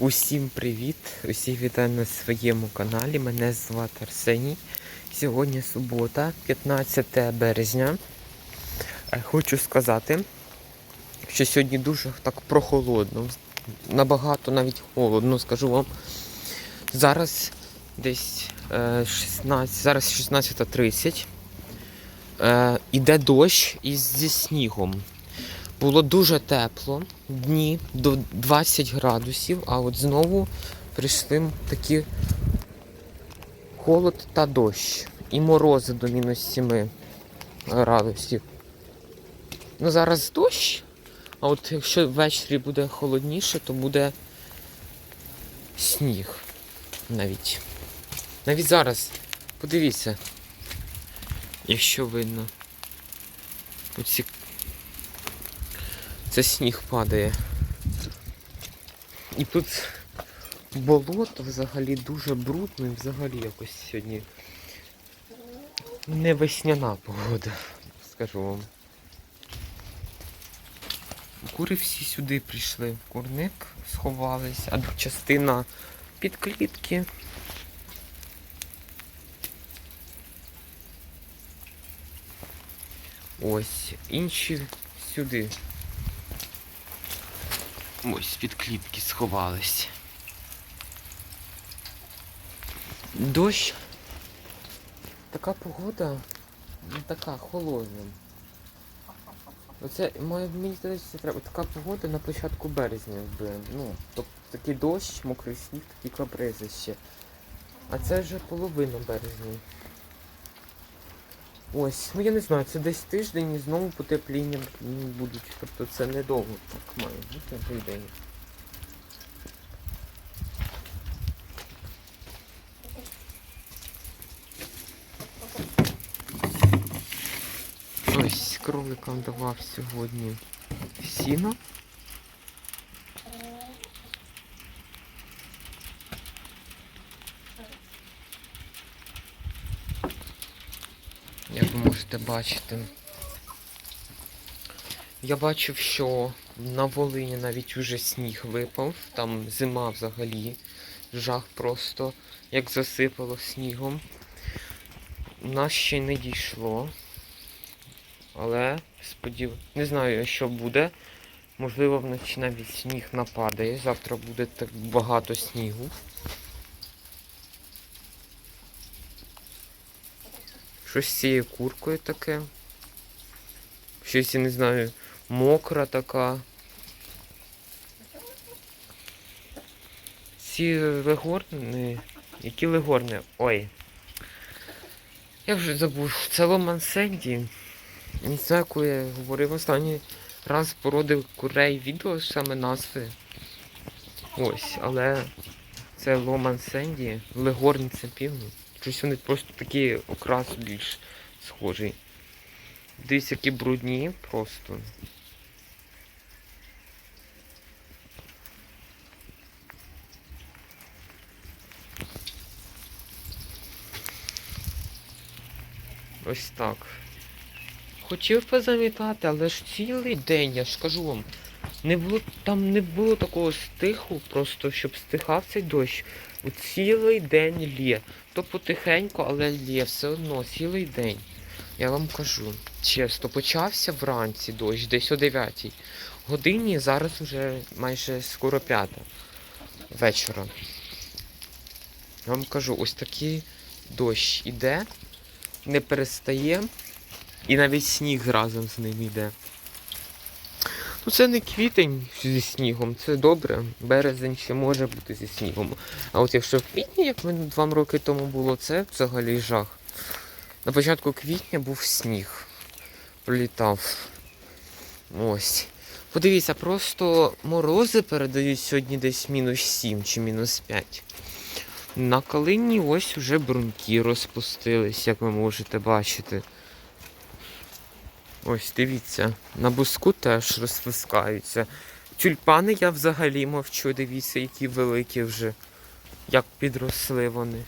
Усім привіт! Усіх вітаю на своєму каналі. Мене звати Арсеній. Сьогодні субота, 15 березня. Е, Хочу сказати, що сьогодні дуже так прохолодно. Набагато навіть холодно, скажу вам. Зараз десь е, 16, зараз 16.30. Е, іде дощ із зі снігом. Було дуже тепло, дні до 20 градусів, а от знову прийшли такі холод та дощ. І морози до мінус 7 градусів. Ну зараз дощ, а от якщо ввечері буде холодніше, то буде сніг навіть. Навіть зараз, подивіться, якщо видно. Оці це сніг падає. І тут болото взагалі дуже брудно і взагалі якось сьогодні не весняна погода, скажу вам. Кури всі сюди прийшли. Курник сховались, а частина під клітки. Ось, інші сюди. Ось під клітки сховались. Дощ. Така погода, така холодна. Оце має мені здається, треба така погода на початку березня, якби. Ну, тобто такий дощ, мокрий сніг, такі капризи ще. А це вже половина березня. Ось, ну я не знаю, це десь тиждень і знову потепління будуть. Тобто це недовго так має бути той день. Ось кроликам давав сьогодні сіно. Як ви можете бачити. Я бачив, що на Волині навіть уже сніг випав, там зима взагалі, жах просто, як засипало снігом. У нас ще не дійшло. Але сподів... не знаю, що буде. Можливо, вночі навіть сніг нападає. Завтра буде так багато снігу. Щось з цією куркою таке. Щось, я не знаю, мокра така. Ці легорни. Які легорни? Ой. Я вже забув. Це Ломан Сенді. Не знаю, коли я говорив останній раз породив курей відео саме назви. Ось, але це Ломан Сенді, Легорн це півні. Щось вони просто такі окрас більш схожі. Дивіться, які брудні просто. Ось так. Хотів позамітати, але ж цілий день, я ж кажу вам. Не було, там не було такого стиху, просто щоб стихав цей дощ. У цілий день лє. То потихеньку, але лє, все одно, цілий день. Я вам кажу. Чесно, почався вранці дощ, десь о 9 годині, зараз вже майже скоро п'ята вечора. Я вам кажу, ось такий дощ іде, не перестає. І навіть сніг разом з ним йде. Ну це не квітень зі снігом, це добре. Березень ще може бути зі снігом. А от якщо в квітні, як два роки тому було, це взагалі жах. На початку квітня був сніг. Пролітав. Ось. Подивіться, просто морози передають сьогодні десь мінус 7 чи мінус 5. На калині ось уже бруньки розпустились, як ви можете бачити. Ось, дивіться, на буску теж розпускаються. Тюльпани я взагалі мовчу, дивіться, які великі вже. Як підросли вони.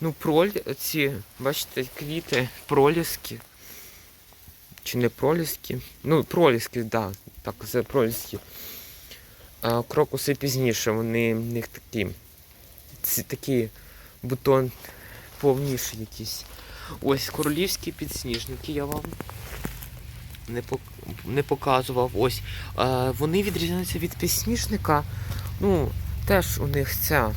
Ну, проль... ці, бачите, квіти, проліски. Чи не проліски? Ну, проліски, да, так, це проліски. А крокуси пізніше, вони в них такі. Ці такі бутон повніші якісь. Ось королівські підсніжники я вам не, пок- не показував. Ось. А, вони відрізняються від підсніжника. Ну, теж у них ця.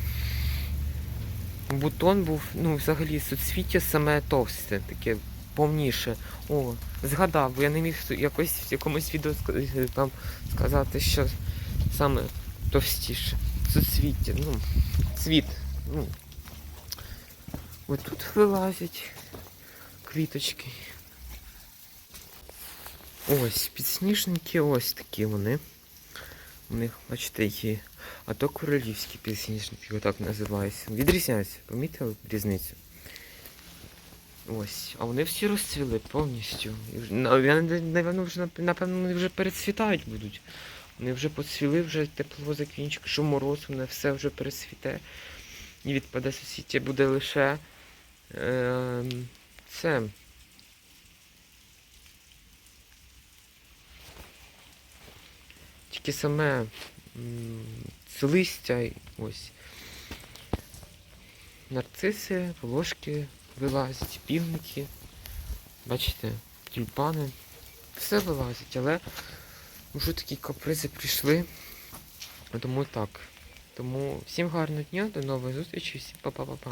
Бутон був, ну, взагалі, суцвіття саме товсте, таке повніше. О, згадав, бо я не міг якось в якомусь відео там сказати, що саме товстіше. Суцвіття, ну, цвіт. Ну. Ось тут вилазять квіточки. Ось, підсніжники, ось такі вони. У них, бачите, які. А то королівські підсніжники, отак називаються. Відрізняються, помітили різницю? Ось, а вони всі розцвіли повністю. І вже- на- Я не- напевно вже напевно вони вже перецвітають будуть. Вони вже поцвіли, вже тепло закінчик, що мороз, вони все вже перецвіте. І відпаде сусідтя буде лише е, це. Тільки саме це листя, ось. Нарциси, волошки вилазять, півники. Бачите, тюльпани. Все вилазить, але вже такі капризи прийшли. Тому так. Тому всім гарного дня, до нової зустрічі, всім па-па-па-па.